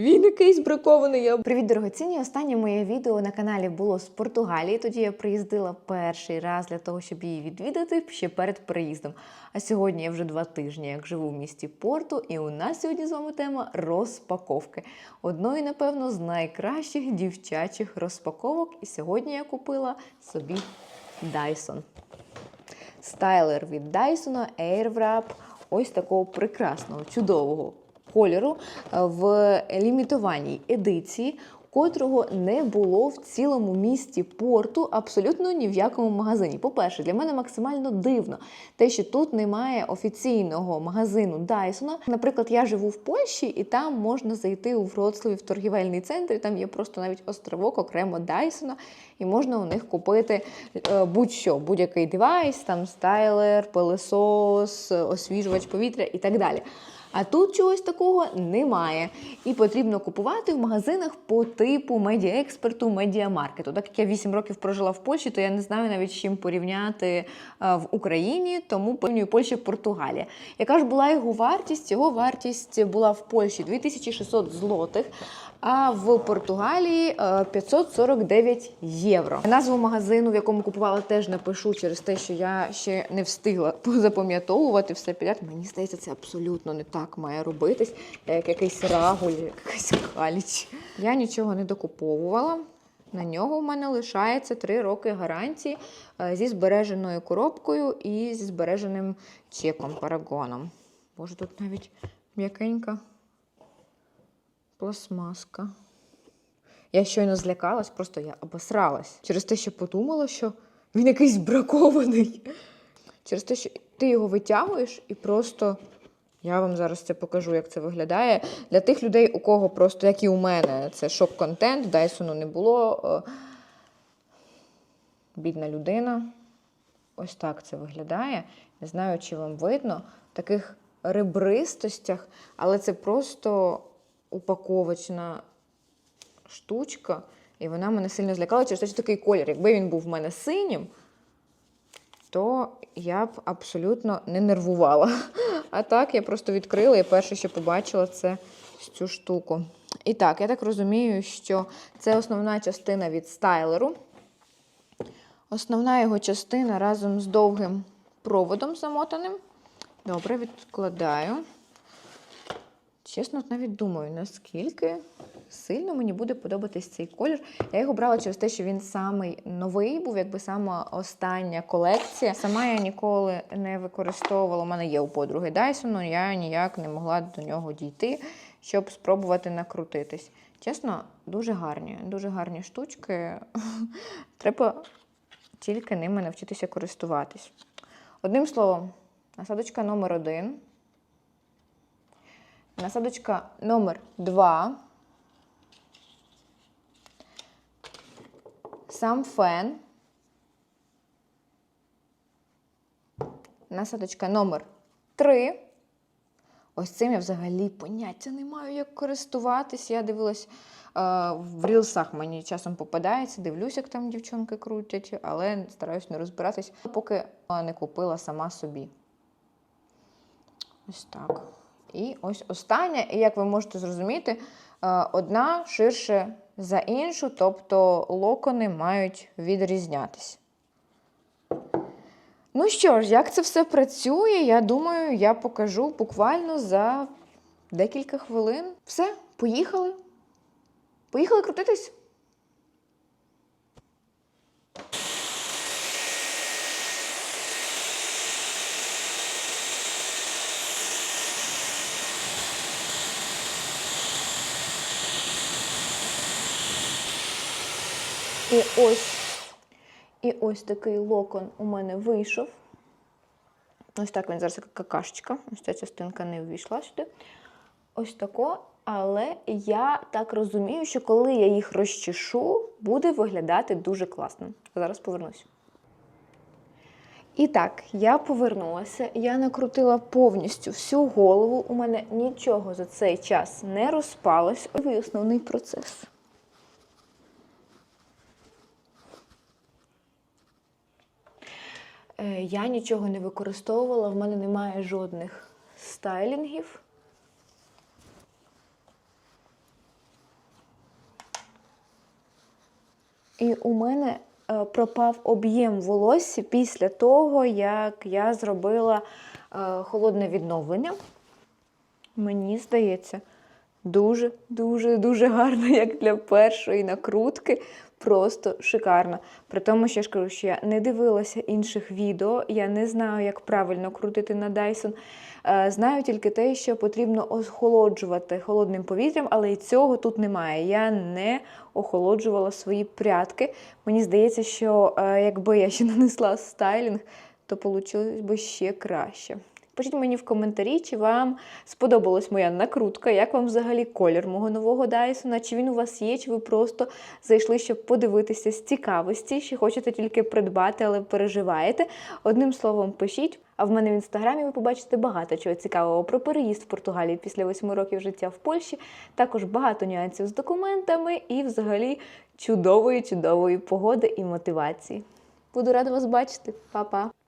Він якийсь бракований. Я Привіт, дорогоцінні! Останнє моє відео на каналі було з Португалії. Тоді я приїздила перший раз для того, щоб її відвідати ще перед приїздом. А сьогодні я вже два тижні, як живу в місті Порту, і у нас сьогодні з вами тема розпаковки. Одної, напевно, з найкращих дівчачих розпаковок. І сьогодні я купила собі Dyson. Стайлер від Dyson Airwrap ось такого прекрасного, чудового кольору е, в лімітованій едиції, котрого не було в цілому місті порту абсолютно ні в якому магазині. По-перше, для мене максимально дивно те, що тут немає офіційного магазину Дайсона. Наприклад, я живу в Польщі, і там можна зайти у Вроцлаві в торгівельний центр. і Там є просто навіть островок окремо Дайсона, і можна у них купити е, будь-що, будь-який девайс, там стайлер, пилесос, освіжувач повітря і так далі. А тут чогось такого немає. І потрібно купувати в магазинах по типу медіаексперту, медіамаркету. Так як я 8 років прожила в Польщі, то я не знаю навіть з чим порівняти е, в Україні, тому порівнюю Польща Португалія. Яка ж була його вартість? Його вартість була в Польщі 2600 злотих. А в Португалії е, 549 євро. Назву магазину, в якому купувала, теж напишу через те, що я ще не встигла запам'ятовувати все підряд. Мені здається, це абсолютно не так має робитись, як якийсь рагуль, якийсь каліч. Я нічого не докуповувала. На нього в мене лишається 3 роки гарантії е, зі збереженою коробкою і зі збереженим чеком, парагоном. Боже, тут навіть м'якенька пластмаска. Я щойно злякалась, просто я обосралась. Через те, що подумала, що він якийсь бракований. Через те, що ти його витягуєш і просто. Я вам зараз це покажу, як це виглядає. Для тих людей, у кого просто, як і у мене, це шок-контент, Дайсону не було. Е, Бідна людина. Ось так це виглядає. Не знаю, чи вам видно. В таких ребристостях, але це просто упаковочна штучка, і вона мене сильно злякала через те, що такий колір. Якби він був в мене синім, то я б абсолютно не нервувала. А так я просто відкрила і перше, що побачила, це цю штуку. І так, я так розумію, що це основна частина від стайлеру. Основна його частина разом з довгим проводом замотаним. Добре, відкладаю. Чесно, навіть думаю, наскільки сильно мені буде подобатись цей колір. Я його брала через те, що він самий новий був, якби сама остання колекція. Сама я ніколи не використовувала. У мене є у подруги Dyson, але я ніяк не могла до нього дійти, щоб спробувати накрутитись. Чесно, дуже гарні, дуже гарні штучки. Треба тільки ними навчитися користуватись. Одним словом, насадочка номер один. Насадочка номер 2. Сам фен. Насадочка номер 3. Ось цим я взагалі поняття не маю, як користуватись. Я дивилась е, в рілсах мені часом попадається, дивлюсь, як там дівчонки крутять, але стараюсь не розбиратись, поки не купила сама собі. Ось так. І ось остання, і як ви можете зрозуміти, е, одна ширше за іншу, тобто локони мають відрізнятися. Ну що ж, як це все працює, я думаю, я покажу буквально за декілька хвилин. Все, поїхали. Поїхали крутитись. І ось, і ось такий локон у мене вийшов. Ось так він зараз як какашечка. Ось ця частинка не ввійшла сюди. Ось тако. Але я так розумію, що коли я їх розчешу, буде виглядати дуже класно. Зараз повернусь. І так, я повернулася, я накрутила повністю всю голову. У мене нічого за цей час не розпалось. Ось основний процес. Е, я нічого не використовувала, в мене немає жодних стайлінгів. І у мене е, пропав об'єм волосся після того, як я зробила е, холодне відновлення. Мені здається дуже, дуже, дуже гарно, як для першої накрутки. Просто шикарно. При тому, що я ж кажу, що я не дивилася інших відео, я не знаю, як правильно крутити на Dyson. Е, Знаю тільки те, що потрібно охолоджувати холодним повітрям, але і цього тут немає. Я не охолоджувала свої прядки. Мені здається, що е, якби я ще нанесла стайлінг, то вийшло б ще краще. Пишіть мені в коментарі, чи вам сподобалась моя накрутка, як вам взагалі колір мого нового Дайсона, чи він у вас є, чи ви просто зайшли, щоб подивитися з цікавості, чи хочете тільки придбати, але переживаєте. Одним словом, пишіть. А в мене в інстаграмі ви побачите багато чого цікавого про переїзд в Португалії після восьми років життя в Польщі. Також багато нюансів з документами і, взагалі, чудової, чудової погоди і мотивації. Буду рада вас бачити, Па-па!